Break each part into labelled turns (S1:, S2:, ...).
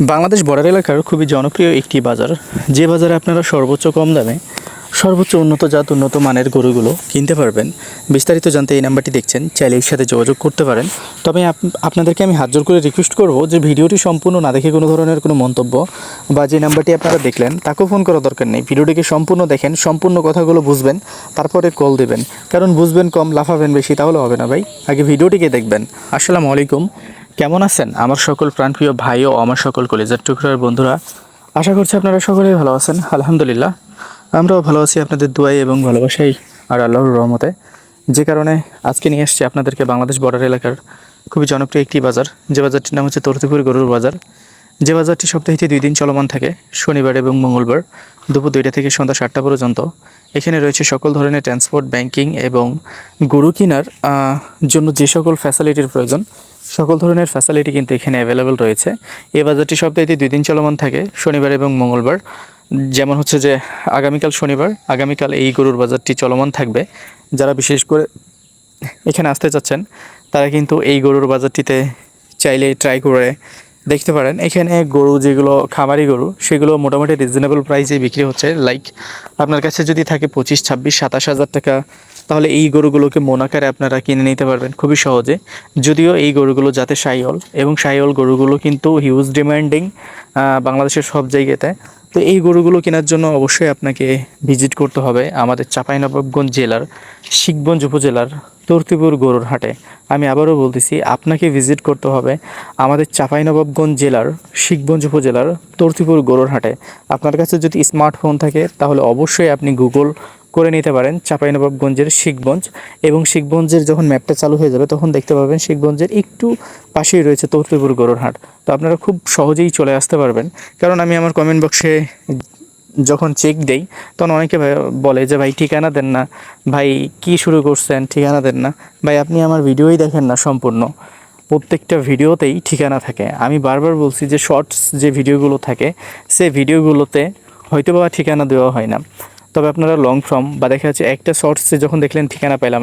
S1: Bangladesh border এলাকার খুবই জনপ্রিয় একটি বাজার। যে বাজারে আপনারা সর্বোচ্চ কম দামে সর্বোচ্চ উন্নত জাত, উন্নত মানের গরুগুলো কিনতে পারবেন। বিস্তারিত জানতে এই নাম্বারটি দেখছেন, চাইলে এর সাথে যোগাযোগ করতে পারেন। তবে আপ- আপনাদেরকে আমি হাত জোর করে রিকোয়েস্ট করব যে ভিডিওটি সম্পূর্ণ না দেখে কোনো ধরনের কোনো মন্তব্য বা যে নাম্বারটি আপনারা দেখলেন তাকেও ফোন করা দরকার নেই। ভিডিওটিকে সম্পূর্ণ দেখেন, সম্পূর্ণ কথাগুলো বুঝবেন, তারপরে কল দেবেন। কারণ বুঝবেন কম, লাফাবেন বেশি, তাহলে হবে না ভাই। আগে ভিডিওটিকে দেখবেন। আসসালামু আলাইকুম। কেমন আছেন? আমার সকল প্রাণপ্রিয় ভাই ও আমার সকল কলেজের টুকরার বন্ধুরা, আশা করছি আপনারা সকলেই ভালো আছেন। আলহামদুলিল্লাহ, আমরাও ভালো আছি আপনাদের দোয়াই এবং ভালোবাসাই আর আল্লাহর রহমতে। যে কারণে আজকে নিয়ে এসেছি আপনাদেরকে বাংলাদেশ বর্ডার এলাকার খুবই জনপ্রিয় একটি বাজার। যে বাজারটির নাম হচ্ছে তরতিপুর গরুর বাজার। যে বাজারটি সপ্তাহে দুই দিন চলমান থাকে, শনিবার এবং মঙ্গলবার দুপুর দুইটা থেকে সন্ধ্যা সাতটা পর্যন্ত। এখানে রয়েছে সকল ধরনের ট্রান্সপোর্ট ব্যাংকিং এবং গরু কেনার জন্য যে সকল ফ্যাসিলিটির প্রয়োজন সকল ধরনের ফ্যাসিলিটি কিন্তু এখানে অ্যাভেলেবেল রয়েছে। এই বাজারটি সপ্তাহে দুই দিন চলমান থাকে, শনিবার এবং মঙ্গলবার। যেমন হচ্ছে যে, আগামীকাল শনিবার, আগামীকাল এই গরুর বাজারটি চলমান থাকবে। যারা বিশেষ করে এখানে আসতে চাচ্ছেন, তারা কিন্তু এই গরুর বাজারটিতে চাইলে ট্রাই করে দেখতে পারেন, এখানে গরু যেগুলো, খামারি গরু, সেগুলো মোটামুটি রিজনেবল প্রাইসে বিক্রি হচ্ছে। লাইক আপনার কাছে যদি থাকে পঁচিশ, ছাব্বিশ, সাতাশ হাজার টাকা, তাহলে এই গরুগুলোকে মোনাকারে আপনারা কিনে নিতে পারবেন খুবই সহজে। যদিও এই গরুগুলো যাতে সাইল এবং সাইল গরুগুলো কিন্তু হিউজ ডিমান্ডিং বাংলাদেশের সব জায়গাতে। তো এই গরুগুলো কেনার জন্য অবশ্যই আপনাকে ভিজিট করতে হবে আমাদের চাঁপাইনবাবগঞ্জ জেলার, শিখগঞ্জ উপজেলার তর্তিপুর গরুর হাটে। আমি আবারও বলতেছি, আপনাকে ভিজিট করতে হবে আমাদের চাঁপাইনবাবগঞ্জ জেলার, শিখগঞ্জ উপজেলার তর্তিপুর গরুর হাটে। আপনার কাছে যদি স্মার্টফোন থাকে, তাহলে অবশ্যই আপনি গুগল করে নিতে পারেন চাঁপাইনবাবগঞ্জের শিখগঞ্জ এবং শিখগঞ্জের যখন ম্যাপটা চালু হয়ে যাবে, তখন দেখতে পাবেন শিখগঞ্জের একটু পাশেই রয়েছে তর্তিপুর গরুর হাট। তো আপনারা খুব সহজেই চলে আসতে পারবেন। কারণ আমি আমার কমেন্ট বক্সে যখন চেক দেই, তখন অনেকে বলে যে, ভাই, ঠিকানা দেন না। ভাই, কি শুরু করছেন? ঠিকানা দেন না। ভাই, আপনি আমার ভিডিওই দেখেন না সম্পূর্ণ। প্রত্যেকটা ভিডিওতেই ঠিকানা থাকে। আমি বারবার বলছি যে শর্টস যে ভিডিওগুলো থাকে, সে ভিডিওগুলোতে হয়তো বা ঠিকানা দেওয়া হয় না। তবে আপনারা লং ফর্ম বা দেখা যাচ্ছে একটা শর্টসে যখন দেখলেন ঠিকানা পাইলাম,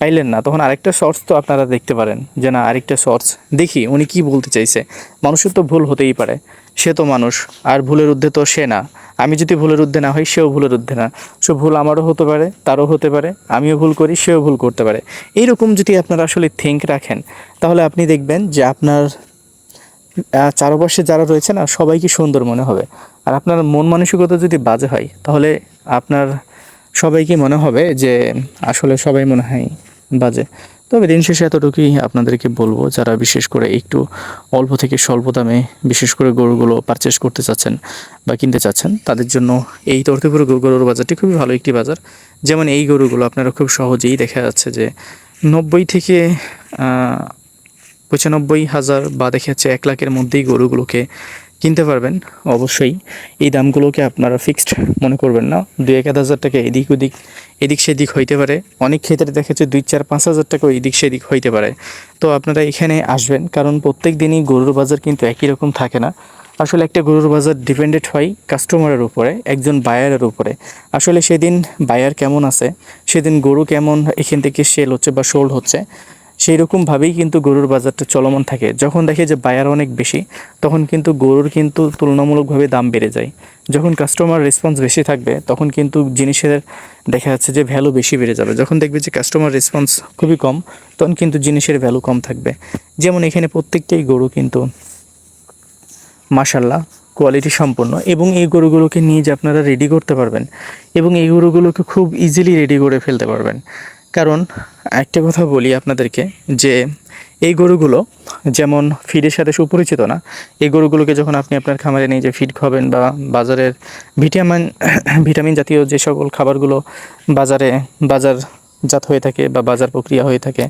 S1: পাইলেন না, তখন আরেকটা শর্টস তো আপনারা দেখতে পারেন যে, না, আরেকটা শর্টস দেখি, উনি কি বলতে চাইছে? মানুষের তো ভুল হতেই পারে। সে তো মানুষ, আর ভুলের ঊর্ধ্বে তো সে না। আমি যদি ভুলের ঊর্ধ্বে না হই, সেও ভুলের ঊর্ধ্বে না। সে ভুল আমারও হতে পারে, তারও হতে পারে, আমিও ভুল করি, সেও ভুল করতে পারে। এইরকম যদি আপনারা আসলে থিঙ্ক রাখেন, তাহলে আপনি দেখবেন যে আপনার চারপাশে যারা রয়েছে না সবাইকে সুন্দর মনে হবে। আর আপনার মন মানসিকতা যদি বাজে হয়, তাহলে আপনার সবাইকে মনে হবে যে আসলে সবাই মনে হয় বাজে। তবে দিন শেষে এতটুকুই আপনাদেরকে বলব, যারা বিশেষ করে একটু অল্প থেকে স্বল্প দামে বিশেষ করে গরুগুলো পারচেস করতে চাচ্ছেন বা কিনতে চাচ্ছেন, তাদের জন্য এই তর্তিপুর গরুর বাজারটি খুবই ভালো একটি বাজার। যেমন এই গরুগুলো আপনারা খুব সহজেই দেখা যাচ্ছে যে নব্বই থেকে পঁচানব্বই হাজার বা দেখা যাচ্ছে এক লাখের মধ্যেই গরুগুলোকে কিনতে পারবেন, অবশ্যই। এই দামগুলোকে আপনারা ফিক্সড মনে করবেন না। দু এক আধ হাজার টাকা এদিক ওদিক, এদিক সেদিক হইতে পারে। অনেক ক্ষেত্রে দেখা যাচ্ছে দুই চার পাঁচ হাজার টাকাও এদিক সেদিক হইতে পারে। তো আপনারা এখানে আসবেন, কারণ প্রত্যেক দিনই গরুর বাজার কিন্তু একই রকম থাকে না। আসলে একটা গরুর বাজার ডিপেন্ডেড হয় কাস্টমারের উপরে, একজন বায়ারের উপরে। আসলে সেদিন বায়ার কেমন আছে, সেদিন গরু কেমন, এখান থেকে সেল হচ্ছে বা সোল্ড হচ্ছে। সেই রকমভাবেই কিন্তু গরুর বাজারটা চলমান থাকে। যখন দেখে যে বায়ার অনেক বেশি, তখন কিন্তু গরুর কিন্তু তুলনামূলকভাবে দাম বেড়ে যায়। যখন কাস্টমার রেসপন্স বেশি থাকবে, তখন কিন্তু জিনিসের দেখা যাচ্ছে যে ভ্যালু বেশি বেড়ে যাবে। যখন দেখবে যে কাস্টমার রেসপন্স খুবই কম, তখন কিন্তু জিনিসের ভ্যালু কম থাকবে। যেমন এখানে প্রত্যেকটাই গরু কিন্তু মাশাল্লাহ কোয়ালিটি সম্পন্ন এবং এই গরুগুলোকে নিয়ে যে আপনারা রেডি করতে পারবেন এবং এই গরুগুলোকে খুব ইজিলি রেডি করে ফেলতে পারবেন। কারণ একটা কথা বলি আপনাদেরকে, যে এই গরুগুলো যেমন ফিডের সাথে সুপরিচিত না, এই গরুগুলোকে যখন আপনি আপনার খামারে নিয়ে যে ফিড খাবেন বা বাজারের ভিটামিন ভিটামিন জাতীয় যে সকল খাবারগুলো বাজারে বাজারজাত হয়ে থাকে বা বাজার প্রক্রিয়া হয়ে থাকে,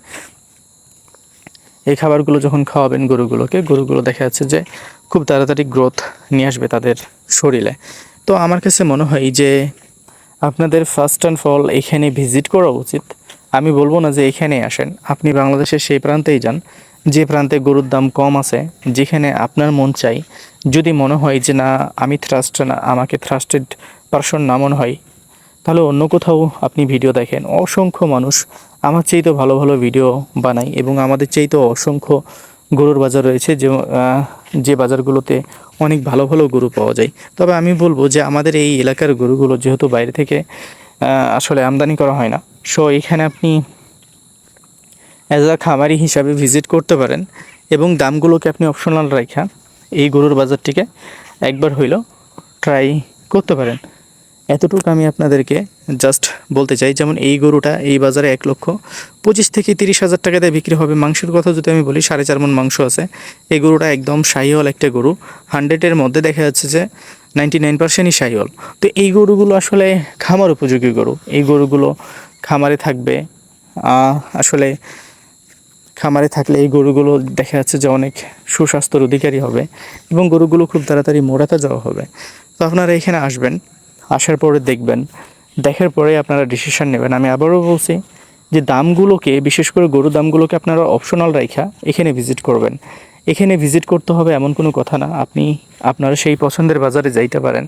S1: এই খাবারগুলো যখন খাওয়াবেন গরুগুলোকে, গরুগুলো দেখা যাচ্ছে যে খুব তাড়াতাড়ি গ্রোথ নিয়ে আসবে তাদের শরীরে। তো আমার কাছে মনে হয় যে আপনাদের ফার্স্ট অ্যান্ড ফল এখানে ভিজিট করা উচিত। আমি বলব না যে এখানে আসেন। আপনি বাংলাদেশের সেই প্রান্তেই যান, যে প্রান্তে গরুর দাম কম আছে, যেখানে আপনার মন চাই। যদি মনে হয় যে না, আমি থ্রাস্ট না, আমাকে থ্রাস্টেড পারসন না মনে হয়, তাহলে অন্য কোথাও আপনি ভিডিও দেখেন। অসংখ্য মানুষ আমার চেয়ে তো ভালো ভালো ভিডিও বানায় এবং আমাদের চেয়ে তো অসংখ্য গরুর বাজার রয়েছে যে যে বাজারগুলোতে অনেক ভালো ভালো গরু পাওয়া যায়। তবে আমি বলব যে আমাদের এই এলাকার গরুগুলো যেহেতু বাইরে থেকে আসলে আমদানি করা হয় না। সো এখানে আপনি অ্যাজ আ খামারি হিসাবে ভিজিট করতে পারেন এবং দামগুলোকে আপনি অপশনাল রাখা এই গরুর বাজারটিকে একবার হইলেও ট্রাই করতে পারেন। এতটুকু আমি আপনাদেরকে জাস্ট বলতে চাই, যেমন এই গরুটা এই বাজারে এক লক্ষ পঁচিশ থেকে তিরিশ হাজার টাকা দিয়ে বিক্রি হবে। মাংসের কথা যদি আমি বলি, সাড়ে চার মন মাংস আছে। এই গরুটা একদম শাহিওয়াল একটা গরু। হান্ড্রেডের মধ্যে দেখা যাচ্ছে যে নাইনটি নাইন পার্সেন্টই শাহিওয়াল। তো এই গরুগুলো আসলে খামার উপযোগী গরু। এই গরুগুলো খামারে থাকবে। আসলে খামারে থাকলে এই গরুগুলো দেখা যাচ্ছে যে অনেক সুস্বাস্থ্যের অধিকারী হবে এবং গরুগুলো খুব তাড়াতাড়ি মোড়াতে যাওয়া হবে। তো আপনারা এখানে আসবেন, আসার পরে দেখবেন। দেখার পরে আপনারা ডিসিশন নেবেন। আমি আবারও বলছি যে দামগুলোকে, বিশেষ করে গরুর দামগুলোকে আপনারা অপশনাল রাখা এখানে ভিজিট করবেন। এখানে ভিজিট করতে হবে এমন কোনো কথা না। আপনি আপনারা সেই পছন্দের বাজারে যাইতে পারেন।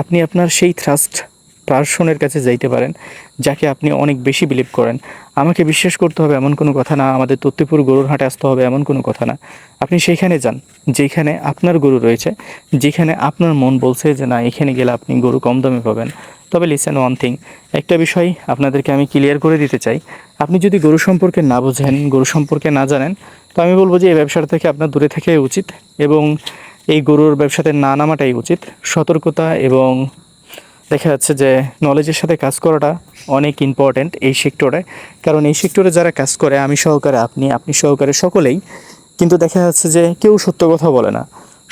S1: আপনি আপনার সেই ট্রাস্ট পার্সনের কাছে যাইতে পারেন, যাকে আপনি অনেক বেশি বিলিভ করেন। আমাকে বিশ্বাস করতে হবে এমন কোনো কথা না, আমাদের তত্ত্বপুর গরুর হাটে আসতে হবে এমন কোনো কথা না। আপনি সেইখানে যান, যেখানে আপনার গরু রয়েছে, যেখানে আপনার মন বলছে যে না, এখানে গেলে আপনি গরু কম দামে পাবেন। তবে লিসেন ওয়ান থিং একটা বিষয় আপনাদেরকে আমি ক্লিয়ার করে দিতে চাই। আপনি যদি গরু সম্পর্কে না বোঝেন, গরু সম্পর্কে না জানেন, তো আমি বলব যে এই ব্যবসাটা থেকে আপনার দূরে থাকাই উচিত এবং এই গরুর ব্যবসাতে না নামাটাই উচিত। সতর্কতা এবং দেখা যাচ্ছে যে নলেজের সাথে কাজ করাটা অনেক ইম্পর্ট্যান্ট এই সেক্টরে কারণ এই সেক্টরে যারা কাজ করে, আমি সহকারে আপনি আপনি সহকারে সকলেই, কিন্তু দেখা যাচ্ছে যে কেউ সত্য কথা বলে না।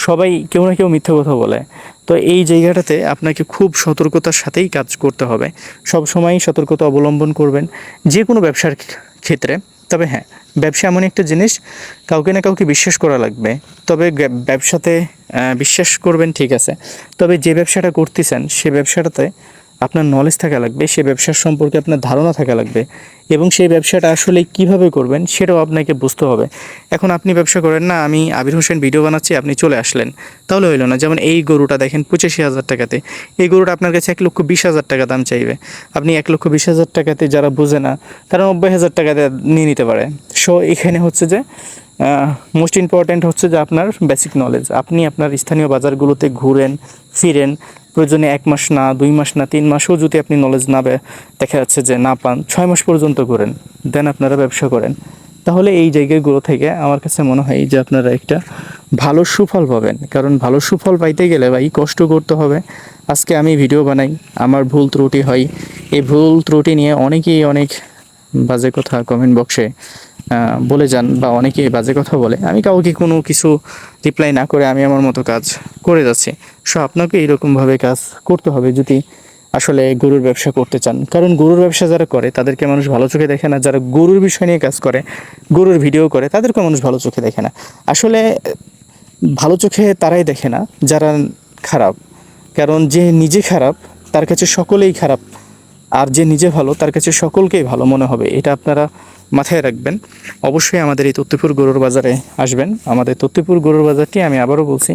S1: সবাই কেউ না কেউ মিথ্যা কথা বলে। তো এই জায়গাটাতে আপনাকে খুব সতর্কতার সাথেই কাজ করতে হবে। সব সময় সতর্কতা অবলম্বন করবেন। যে কোনো ব্যবসার ক্ষেত্রে। তবে হ্যাঁ ব্যবসা এমন একটা জিনিস, কাউকে না কাউকে বিশ্বাস করা লাগবে। তবে ব্যবসাতে বিশ্বাস করবেন ঠিক আছে। তবে যে ব্যবসাটা করতেছেন, সে ব্যবসাটাতে আপনার নলেজ থাকা লাগবে, সে ব্যবসার সম্পর্কে আপনার ধারণা থাকা লাগবে এবং সেই ব্যবসাটা আসলে কীভাবে করবেন সেটাও আপনাকে বুঝতে হবে। এখন আপনি ব্যবসা করেন না, আমি আবির হোসেন ভিডিও বানাচ্ছি, আপনি চলে আসলেন। তাহলে হইল না, যেমন এই গরুটা দেখেন পঁচাশি হাজার টাকাতে, এই গরুটা আপনার কাছে এক লক্ষ বিশ হাজার টাকা দাম চাইবে। আপনি এক লক্ষ বিশ হাজার টাকাতে যারা বোঝে না, তারা নব্বই হাজার টাকাতে নিয়ে নিতে পারে। সো এখানে হচ্ছে যে মোস্ট ইম্পর্ট্যান্ট হচ্ছে যে আপনার বেসিক নলেজ আপনি আপনার স্থানীয় বাজারগুলোতে ঘুরেন, ফিরেন প্রয়োজনে এক মাস না, দুই মাস না, তিন মাসও যদি আপনি নলেজ না দেখা যাচ্ছে যে না পান, ছয় মাস পর্যন্ত করেন দেন আপনারা ব্যবসা করেন। তাহলে এই জায়গাগুলো থেকে আমার কাছে মনে হয় যে আপনারা একটা ভালো সুফল পাবেন। কারণ ভালো সুফল পাইতে গেলে ভাই কষ্ট করতে হবে। আজকে আমি ভিডিও বানাই, আমার ভুল ত্রুটি হয়। এই ভুল ত্রুটি নিয়ে অনেকেই অনেক বাজে কথা কমেন্ট বক্সে বলে যান বা অনেকেই বাজে কথা বলে, আমি কাউকে কোনো কিছু রিপ্লাই না করে আমি আমার মতো কাজ করে যাচ্ছি। সো আপনাকে এইরকমভাবে কাজ করতে হবে যদি আসলে গরুর ব্যবসা করতে চান। কারণ গরুর ব্যবসা যারা করে, তাদেরকে মানুষ ভালো চোখে দেখে না। যারা গরুর বিষয় নিয়ে কাজ করে, গরুর ভিডিও করে তাদেরকে মানুষ ভালো চোখে দেখে না। আসলে ভালো চোখে তারাই দেখে না, যারা খারাপ। কারণ যে নিজে খারাপ, তার কাছে সকলেই খারাপ। আর যে নিজে ভালো, তার কাছে সকলকেই ভালো মনে হবে। এটা আপনারা মাথায় রাখবেন। অবশ্যই আমাদের এই তত্ত্বপুর গরুর বাজারে আসবেন। আমাদের তত্ত্বপুর গরুর বাজারটি আমি আবারও বলছি,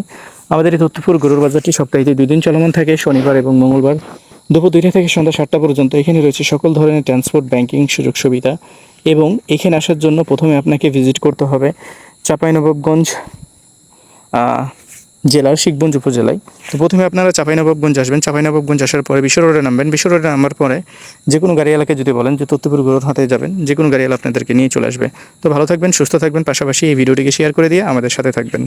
S1: আমাদের এই তত্ত্বপুর গরুর বাজারটি সপ্তাহে দুই দিন চলমান থাকে, শনিবার এবং মঙ্গলবার দুপুর দুইটা থেকে সন্ধ্যা সাতটা পর্যন্ত। এখানে রয়েছে সকল ধরনের ট্রান্সপোর্ট ব্যাংকিং সুযোগ সুবিধা এবং এখানে আসার জন্য প্রথমে আপনাকে ভিজিট করতে হবে চাঁপাইনবাবগঞ্জ জেলার শিখগঞ্জ উপজেলায়। তো প্রথমে আপনারা চাপাইনবাবগঞ্জ আসবেন। চাপাইনবাবগঞ্জ আসার পরে বিশ্ব রোডে নামবেন। বিশ্ব রোডে নামার পরে যে কোনো গাড়িওয়ালাকে যদি বলেন যে তত্ত্বপুর গুরুর হাতে যাবেন, যে কোনো গাড়িওয়ালা আপনাদেরকে নিয়ে চলে আসবে। তো ভালো থাকবেন, সুস্থ থাকবেন। পাশাপাশি এই ভিডিওটিকে শেয়ার করে দিয়ে আমাদের সাথে থাকবেন।